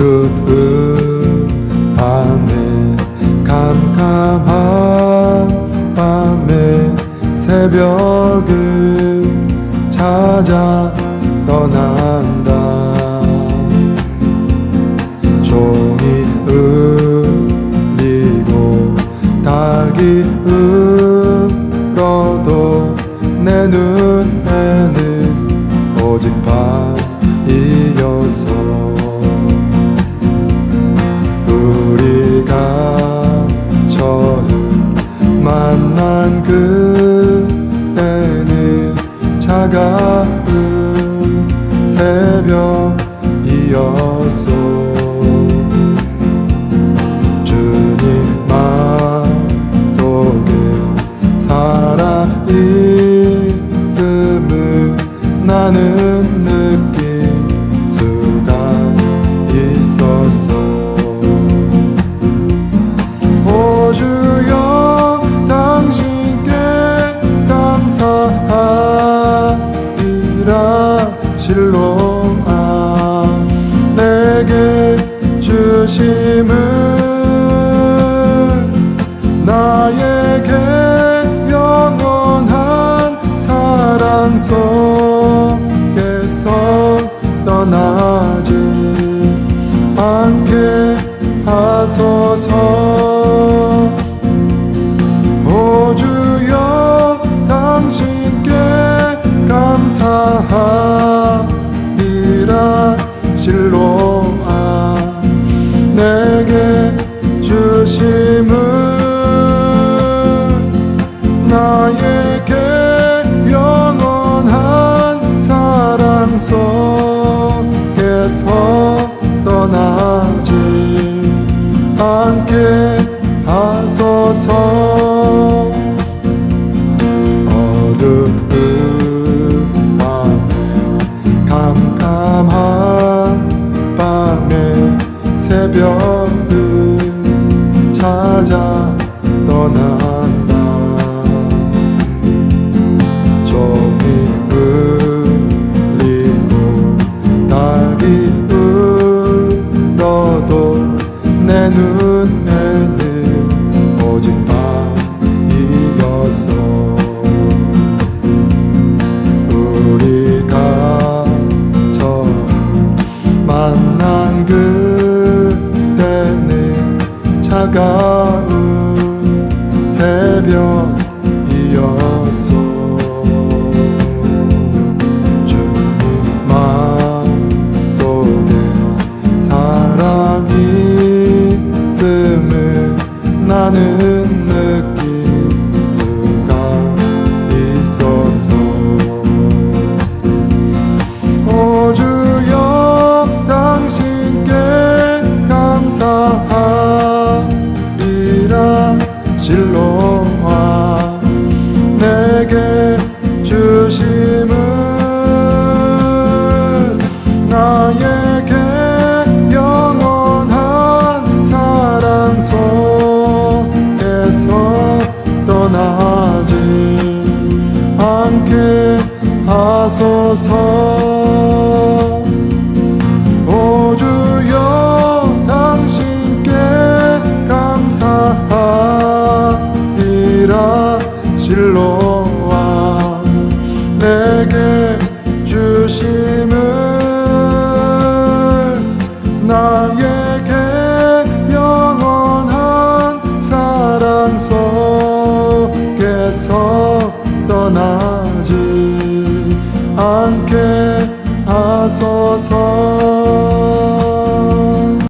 어두운 밤에 캄캄한 밤에 새벽을 찾아 떠난다. 종이 울리고 닭이 울어도 내눈 차가운 새벽이었소. 주님 마음속에 살아있음을 나는 실로아 내게 주심을 나에게 영원한 사랑 속에서 떠나지 않게 하소서 실로아 내게 주심을 나에게 영원한 사랑 속에서 떠나지 않게 하소서. 어두 새벽을 찾아 떠난다. 종이 울리고 닭이 울어도 내 눈에 차가운 새벽이었소. 주님 마음속에 사랑이 있음을 나는 하소서 오 주여 당신께 감사하리라. 실로와 내게 주심을 나에게 영원한 사랑 속에서 떠나 하소서